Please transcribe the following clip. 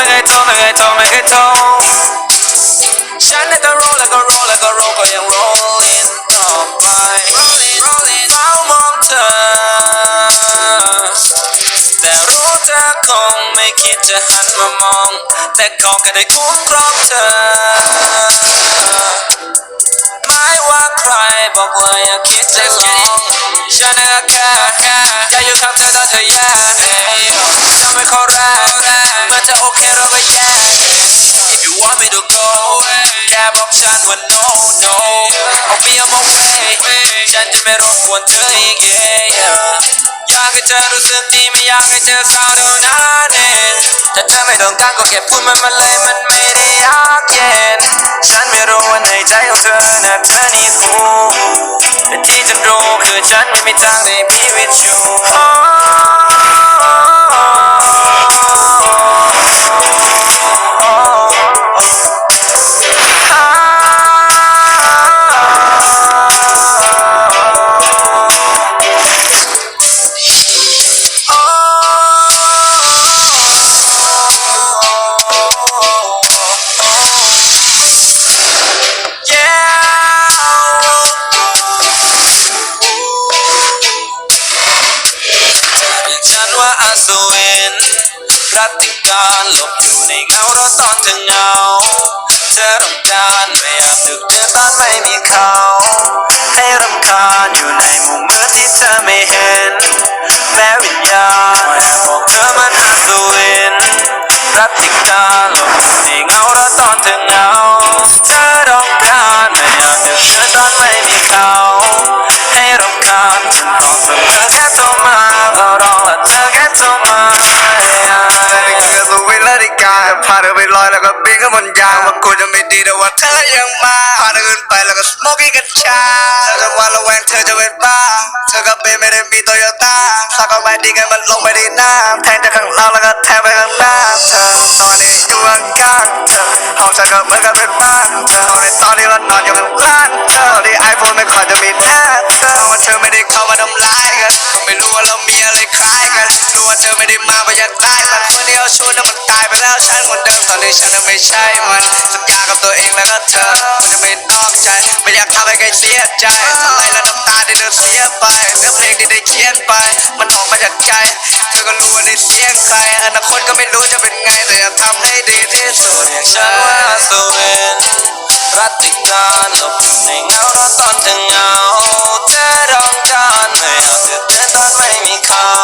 ไม่เคยโทรไม่เคยโทรไม่เคยทรไม่เคยโทรฉันแล้วก็ roll แล้วก็ roll แล้วก็ roll ก็ยัง rolling ต่อไป rolling rolling เฝ้ามองเธอ แต่รู้เธอคงไม่คิดจะหันมามอง แต่ขอแค่ได้คุ้มครองเธอ ไม่ว่าใครบอกว่าอย่าคิดจะลงฉันก็แค่แค่อยากอยู่ข้างเธอตอนเธอแย่ทำให้เขาแรก ว่า no no เอาเบียร์มาเว้ฉันจะไม่รบกวนเธออีก yeah yeah อยากให้เธอรู้สึกดีไม่อยากให้เธอเศร้าเท่านั้นเองถ้าเธอไม่ต้องการก็แค่พูดมันมาเลยมันไม่ได้ยากเย็นฉันไม่รู้ว่าในใจของเธอนะเธอนี่คูแต่ที่ฉันรู้คือฉันไม่มีทางได้พีวิต หลบอยู่ในเงาเราตอนเธอเงา เธอต้องการไม่อยากดึกเดินตอนไม่มีเขา และพาเธอไปลอยแล้วก็บินขึ้นบนยางว่ากูจะไม่ดีแต่ว่าเธอยังมาพาเธอขึ้นไปแล้วก็สโมกี้กัญชาเธอจะวันระแวงเธอจะเป็นบ้าเธอกับเบนไม่ได้มีโตโยต้าสักเอาไปดีกันมันลงไปที่หน้าแทงจากข้างล่างแล้วก็แทงไปข้างหน้าเธอตอนนี้อยู่ข้างๆเธอห้องฉันก็เหมือนกับเป็นบ้านเธอตอนนี้ตอนนี้เรานอนอยู่ข้างล่างเธอตอนนี้ไอโฟนไม่ค่อยจะมีหน้าเธอว่าเธอไม่ได้เข้ามาทำร้ายกันไม่รู้ว่าเรามี เธอไม่ได้มาเพราะอยากได้มันคนที่เอาชวนนั้นมันตายไปแล้วฉันคนเดิมตอนนี้ฉันน่ะไม่ใช่มันสัญญากับตัวเองแล้วก็เธอมันจะไม่นอกใจไม่อยากทำให้ใครเสียใจทำไมแล้วน้ำตาที่เธอเสียไปเนื้อเพลงที่ได้เขียนไป มันออกมาจากใจเธอก็รู้ว่าในเสียงใครอนาคตก็ไม่รู้จะเป็นไงแต่อยากทำให้ดีที่สุดฉันว่าสวินรัตติการหลบอยู่ในเงาตอนเธอเหงาเธอต้องการไม่เอาเธอเดินตอนไม่มีเขา